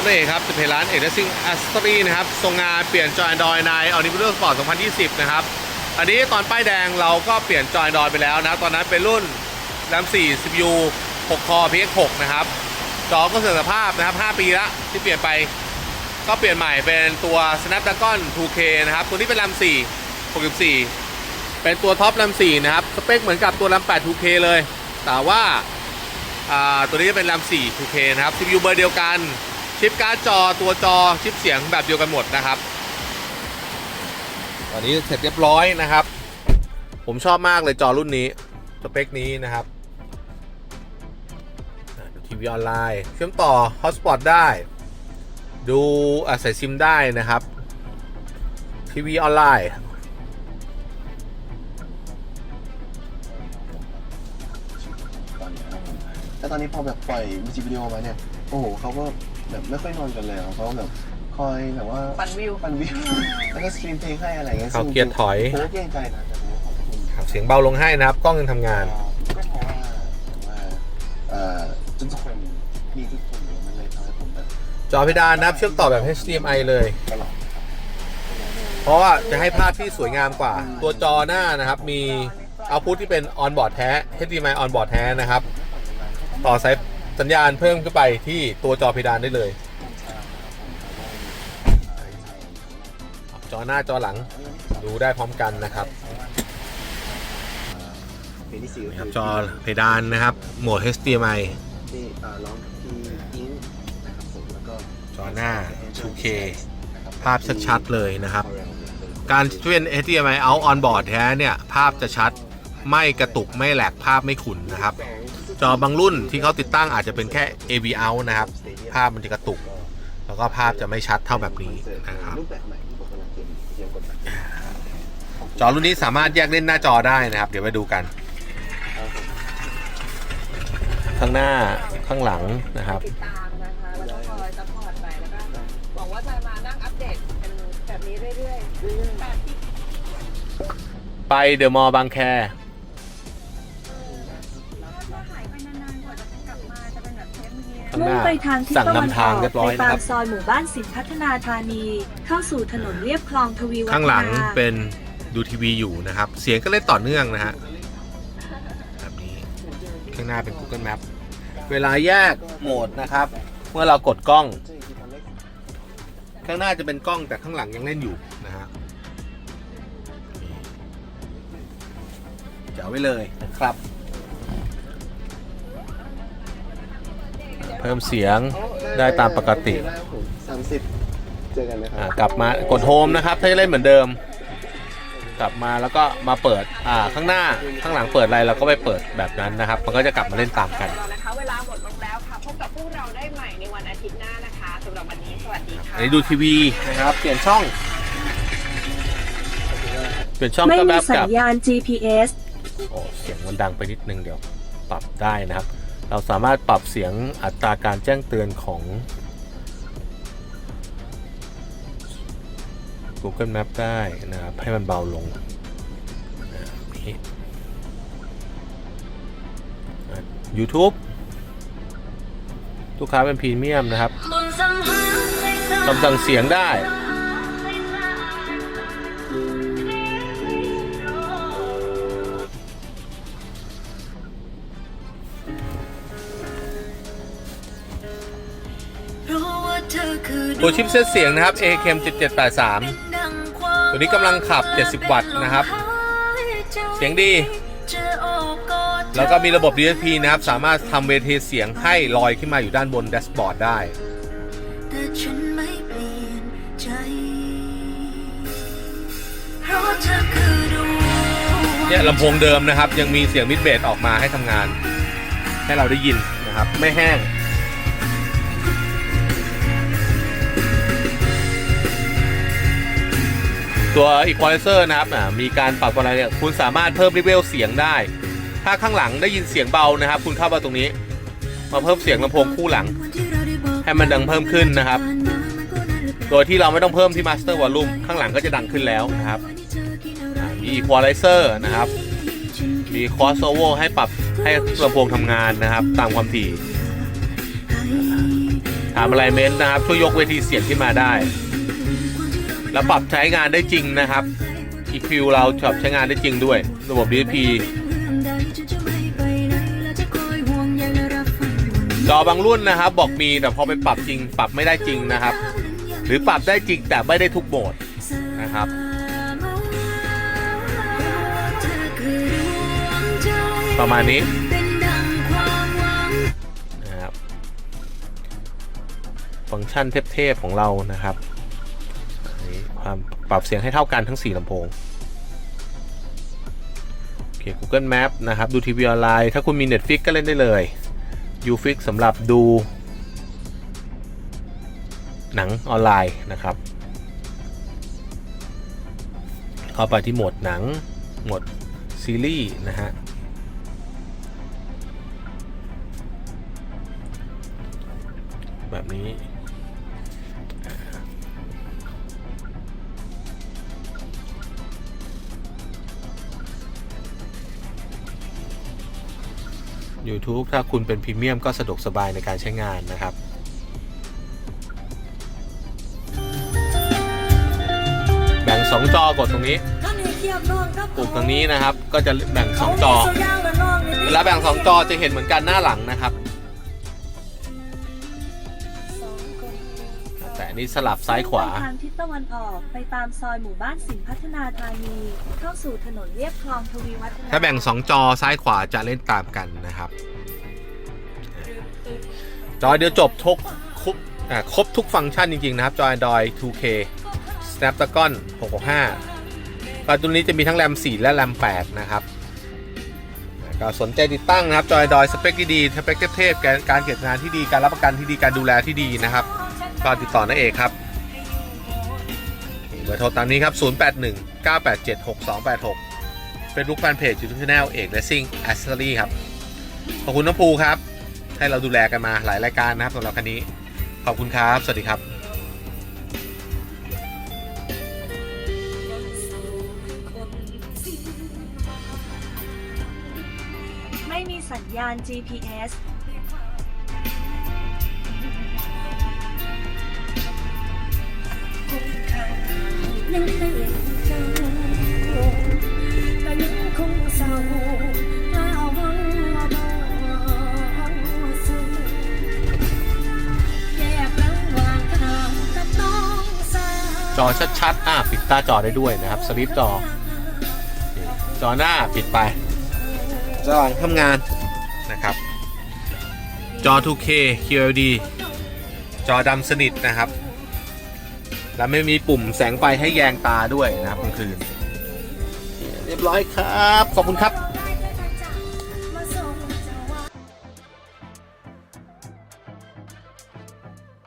ครับนี่ครับจะเพจร้านเอกซิงอัสตรีนะครับทรงงานเปลี่ยนจอยดอยในออนิเวอร์สปอร์ต2020 นะครับ อันนี้ตอนป้ายแดงเราก็เปลี่ยนจอยดอยไปแล้วนะ ตอนนั้นเป็นรุ่นแรม4 CPU 6 คอ PX6 นะครับ จอก็เสื่อมสภาพนะครับ 5 ปีละที่เปลี่ยนไป ก็เปลี่ยนใหม่เป็นตัว Snapdragon 2K นะครับ ตัวนี้เป็นแรม4 64 เป็นตัวท็อปแรม4นะครับ สเปคเหมือนกับตัวแรม8 2K เลย แต่ว่าอ่าตัวนี้จะเป็นแรม4 2K นะครับ CPU เบอร์เดียวกัน ชิปการ์ดจอตัวจอชิปเสียงแบบเดียวกันหมดนะครับ ตอนนี้เสร็จเรียบร้อยนะครับ ผมชอบมากเลยจอรุ่นนี้ สเปคนี้นะครับดูทีวีออนไลน์เชื่อมต่อฮอตสปอตได้ ดูอาศัยซิมได้นะครับทีวีออนไลน์แต่ตอนนี้พอแบบปล่อยมิวสิกวิดีโอมาเนี่ย โอ้โหเขาก็ แบบไม่ค่อยนอนกันเลยอะเขาแบบคอยแบบว่าปันวิวปันวิวแล้วก็สตรีมเพลงให้อะไรเงี้ยเขาเกียร์ถอยผมก็เกรงใจนะแต่ผมก็ขอบคุณครับเสียงเบาลงให้นะครับ กล้องยังทำงาน ก็เพราะว่าว่าเอ่อทุกคนมีทุกคนอยู่มันเลยทำให้ผมแบบจอเพดานนะครับ เชื่อมต่อแบบ HDMI เลย ตลอด เพราะว่าจะให้ภาพที่สวยงามกว่า ตัวจอหน้านะครับ มีเอาพุทที่เป็นออนบอร์ดแท้ HDMI ออนบอร์ดแท้นะครับ ต่อสาย สัญญาณเพิ่มขึ้นไปที่ตัวจอเพดานได้เลย จอหน้าจอหลังดูได้พร้อมกันนะครับเพลงที่สี่ก็ครับคือจอเพดานนะครับ โหมด HDMI ที่เอ่อร้องกับพี่อิงนะครับผมแล้วก็จอหน้า 2K ภาพชัดๆเลยนะครับ การที่เป็น HDMI out on board แท้เนี่ย ภาพจะชัดไม่กระตุกไม่แหลกภาพไม่ขุ่นนะครับ จอบางรุ่นที่เขาติดตั้งอาจจะเป็นแค่ AV out นะครับ ภาพมันจะกระตุก แล้วก็ภาพจะไม่ชัดเท่าแบบนี้นะครับ จอรุ่นนี้สามารถแยกเล่นหน้าจอได้นะครับ เดี๋ยวไปดูกัน ข้างหน้าข้างหลังนะครับ ติดตามนะคะ แล้วก็คอยซัพพอร์ตไปแล้วก็หวังว่าจะมานั่งอัปเดตกันแบบนี้เรื่อยๆแบบที่ ไปเดอะมอลล์บางแค ข้างหมุ่งน้า ไปทางทิศสั่งตะวันนำอทางอกเรียบร้อยในนะตาครัมบซอยหมู่บ้านสินพัฒนาธานี เข้าสู่ถนนเรียบคลองทวีวัฒนา ข้างหลังเป็นดูทีวีอยู่นะครับ เสียงก็เล่นต่อเนื่องนะฮะแบบนี้ข้างหน้าเป็น Google Map เวลาแยกโหมดนะครับ เมื่อเรากดกล้อง ข้างหน้าจะเป็นกล้องแต่ข้างหลังยังเล่นอยู่นะฮะนี่เจ๋วไว้เลยนะครับ เพิ่มเสียงได้ตามปกติสามสิบเจอกันนะคอ่ารับกลับมากดโฮมนะครับ ถ้าจะเล่นเหมือนเดิม กลับมาแล้วก็มาเปิดอ่าข้างหน้าข้างหลังเปิดอะไรเราก็ไปเปิดแบบนั้นนะครับ มันก็จะกลับมาเล่นตามกัน เรานะคะเวลาหมดลงแล้วค่ะ พบกับพวกเราได้ใหม่ในวันอาทิตย์หน้านะคะสำหรับวันนี้สวัสดีค่ะ อันนี้ดูทีวีนะครับ เปลี่ยนช่อง เปลี่ยนช่องไม่ก็มีแบบสักัญบญาณ GPS โอ้เสียงมันดังไปนิดนึงเดี๋ยว ปรับได้นะครับ เราสามารถปรับเสียงอัตราการแจ้งเตือนของ Google Map ได้นะครับ ให้มันเบาลงนะนี่อะ YouTube ลูกค้าเป็นพรีเมียมนะครับคำสั่งเสียงได้ ตัวชิปเซตเสียงนะครับ AKM 7783 ตัวนี้กำลังขับ 70 วัตต์นะครับ เสียงดี แล้วก็มีระบบ DSP นะครับ สามารถทำเวทีเสียงให้ลอยขึ้นมาอยู่ด้านบนแดชบอร์ดได้เนี่ยลำโพงเดิมนะครับ ยังมีเสียงมิดเบสออกมาให้ทำงาน ให้เราได้ยินนะครับ ไม่แห้ง ตัว Equalizer นะครับมีการปรับอะไรเนี่ยคุณสามารถเพิ่มรีเวลเสียงได้ ถ้าข้างหลังได้ยินเสียงเบานะครับ คุณเข้ามาตรงนี้ มาเพิ่มเสียงลำโพงคู่หลัง ให้มันดังเพิ่มขึ้นนะครับ โดยที่เราไม่ต้องเพิ่มที่ Master Volume ข้างหลังก็จะดังขึ้นแล้วนะครับอ่ามี Equalizer นะครับ มี crossover ให้ปรับให้ลำโพงทำงานนะครับ ตามความถี่ทถามอะไรเมนต์นะครับ ช่วยยกเวทีเสียงขึ้นมาได้ แล้วปรับใช้งานได้จริงนะครับ EQ เราปรับใช้งานได้จริงด้วย ระบบ DSP จอบางรุ่นนะครับ บอกมีแต่พอไปปรับจริง ปรับไม่ได้จริงนะครับ หรือปรับได้จริงแต่ไม่ได้ทุกโหมดนะครับประมาณนี้นะครับ ฟังก์ชันเทพ ๆ ของเรานะครับ ความปรับเสียงให้เท่ากันทั้ง 4ลำโพงโอเค Google Map นะครับ ดูทีวีออนไลน์ ถ้าคุณมี Netflix ก็เล่นได้เลย UFix สำหรับดู หนังออนไลน์นะครับ เข้าไปที่โหมดหนัง โหมดซีรีส์นะฮะแบบนี้ YouTube ถ้าคุณเป็นพรีเมียมก็สะดวกสบายในการใช้งานนะครับแบ่ง 2 จอกดตรงนี้ปุ่มตรงนี้นะครับ ก็จะแบ่ง 2 จอเวลาแบ่ง 2 จอจะเห็นเหมือนกันหน้าหลังนะครับ แต่อันนี้สลับซ้ายขวาทางทิศตะวันออกไปตามซอยหมู่บ้านสินพัฒนาธานีเข้าสู่ถนนเรียบคลองทวีวัฒนาถ้าแบ่ง 2 จอซ้ายขวาจะเล่นตามกันนะครับ จอเดียวจบทุกครบอ่าครบทุกฟังก์ชันจริง ๆ นะครับ จอ Android 2K Snapdragon 665ก็ตัวนี้จะมีทั้งแรม 4 และแรม 8 นะครับก็สนใจติดตั้งนะครับ จอ Android สเปคดีๆสเปคเทพๆการการเก็บงานที่ดีการรับประกันที่ดีการดูแลที่ดีนะครับ ก็ติดต่อน้าเอกครับเบอร์โทรตามนี้ครับ 081 987 6286 Facebook Fanpage YouTube Channel เอก Racing Accessory ครับ ขอบคุณน้องภูครับ ให้เราดูแลกันมาหลายรายการนะครับสำหรับคันนี้ ขอบคุณครับ สวัสดีครับไม่มีสัญญาณ GPS จอชัดๆอะปิดตาจอได้ด้วยนะครับสลิปจอ จอหน้าปิดไป จอหลังทำงานนะครับ จอ 2K QLED จอดำสนิทนะครับ และไม่มีปุ่มแสงไฟให้แยงตาด้วยนะครับกลางคืน เรียบร้อยครับ ขอบคุณครับ